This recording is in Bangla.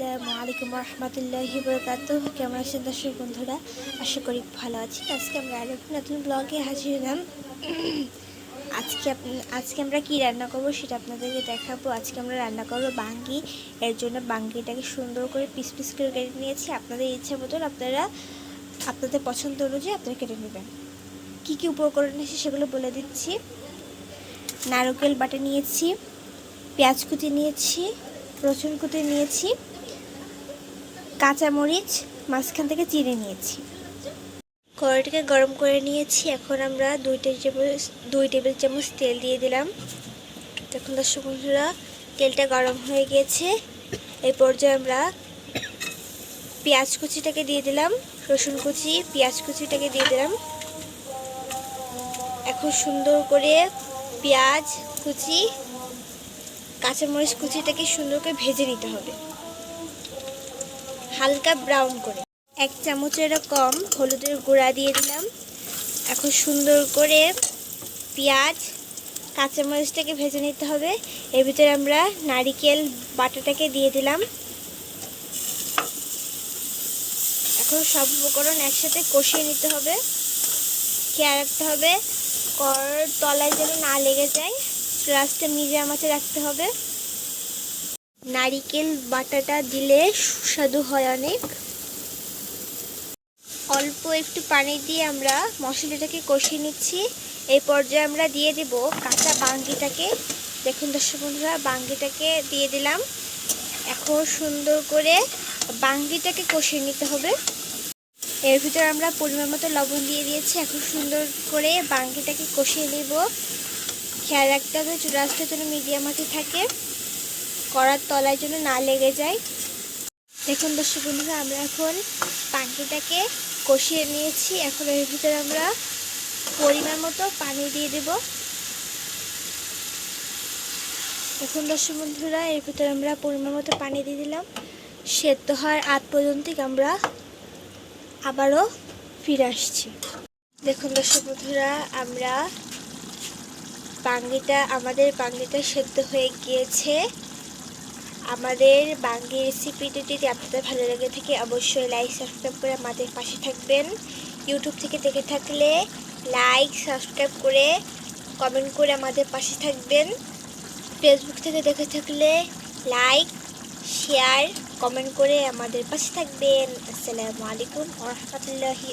আসসালামু আলাইকুম রহমতুল্লাহি বরকাত। কেমন আছেন দর্শক বন্ধুরা? আশা করি ভালো আছি। আজকে আমরা আরও নতুন ব্লগে হাজির হলাম। আজকে আজকে আমরা কি রান্না করব সেটা আপনাদেরকে দেখাবো। আজকে আমরা রান্না করব বাঙ্গি। এর জন্য বাঙ্গিটাকে সুন্দর করে পিস পিস করে কেটে নিয়েছি। আপনাদের ইচ্ছা মতন আপনারা আপনাদের পছন্দ অনুযায়ী আপনারা কেটে নেবেন। কী কী উপকরণ এসে সেগুলো বলে দিচ্ছি। নারকেল বাটা নিয়েছি, পেঁয়াজ কুচি নিয়েছি, রসুন কুচি নিয়েছি কাঁচামরিচ, মাঝখান থেকে চিড়ে নিয়েছি। কড়াইটাকে গরম করে নিয়েছি। এখন আমরা দুই টেবিল দুই টেবিল চামচ তেল দিয়ে দিলাম। এখন দর্শক বন্ধুরা, তেলটা গরম হয়ে গিয়েছে এই পর্যায়ে আমরা পেঁয়াজ কুচিটাকে দিয়ে দিলাম, রসুন কুচি, পেঁয়াজ কুচিটাকে দিয়ে দিলাম। এখন সুন্দর করে পেঁয়াজ কুচি, কাঁচামরিচ কুচিটাকে সুন্দর করে ভেজে নিতে হবে। হালকা ব্রাউন করে। এক চামচের কম হলুদের গুঁড়া দিয়ে দিলাম। এখন সুন্দর করে পেঁয়াজ, কাঁচামরিচটাকে ভেজে নিতে হবে। এর ভিতরে আমরা নারিকেল বাটাটাকে দিয়ে দিলাম। এখন সব উপকরণ একসাথে কষিয়ে নিতে হবে। খেয়াল রাখতে হবে কর তলায় যেন না লেগে যায়। রাসটা মিডিয়াম আঁচে রাখতে হবে। নারিকেল বাটাটা দিলে সুস্বাদু হয় অনেক। অল্প একটু পানি দিয়ে আমরা মশলাটাকে কষিয়ে নিচ্ছি। এই পর্যায়ে আমরা দিয়ে দেব কাঁচা বাঙ্গিটাকে। দেখুন দর্শক বন্ধুরা, বাঙ্গিটাকে দিয়ে দিলাম। এখন সুন্দর করে বাঙ্গিটাকে কষিয়ে নিতে হবে। এর ভিতরে আমরা পরিমাণ মতো লবণ দিয়ে দিয়েছি। এখন সুন্দর করে বাঙ্গিটাকে কষিয়ে নেব। খেয়াল রাখতে হবে চুলাসটা যেন মিডিয়াম আঁচে থাকে। কড়ার তলায় যেন না লেগে যায়। দেখুন দর্শক বন্ধুরা, আমরা এখন পাঙ্কিটাকে কষিয়ে নিয়েছি। এখন এর ভিতরে আমরা পরিমাণ মতো পানি দিয়ে দেব। দেখুন দর্শক বন্ধুরা, এর ভিতরে আমরা পরিমাণ মতো পানি দিয়ে দিলাম। সেদ্ধ হওয়ার আগ পর্যন্ত আমরা আবারও ফিরে আসছি। দেখুন দর্শক বন্ধুরা, আমরা বাঙ্গিটা আমাদের বাঙ্গিটা সেদ্ধ হয়ে গিয়েছে। আমাদের বাঙ্গি রেসিপিটি যদি আপনাদের ভালো লেগে থাকে অবশ্যই লাইক সাবস্ক্রাইব করে আমাদের পাশে থাকবেন। ইউটিউব থেকে দেখে থাকলে লাইক সাবস্ক্রাইব করে কমেন্ট করে আমাদের পাশে থাকবেন। ফেসবুক থেকে দেখে থাকলে লাইক শেয়ার কমেন্ট করে আমাদের পাশে থাকবেন। আসসালামু আলাইকুম রহমতুল্লাহি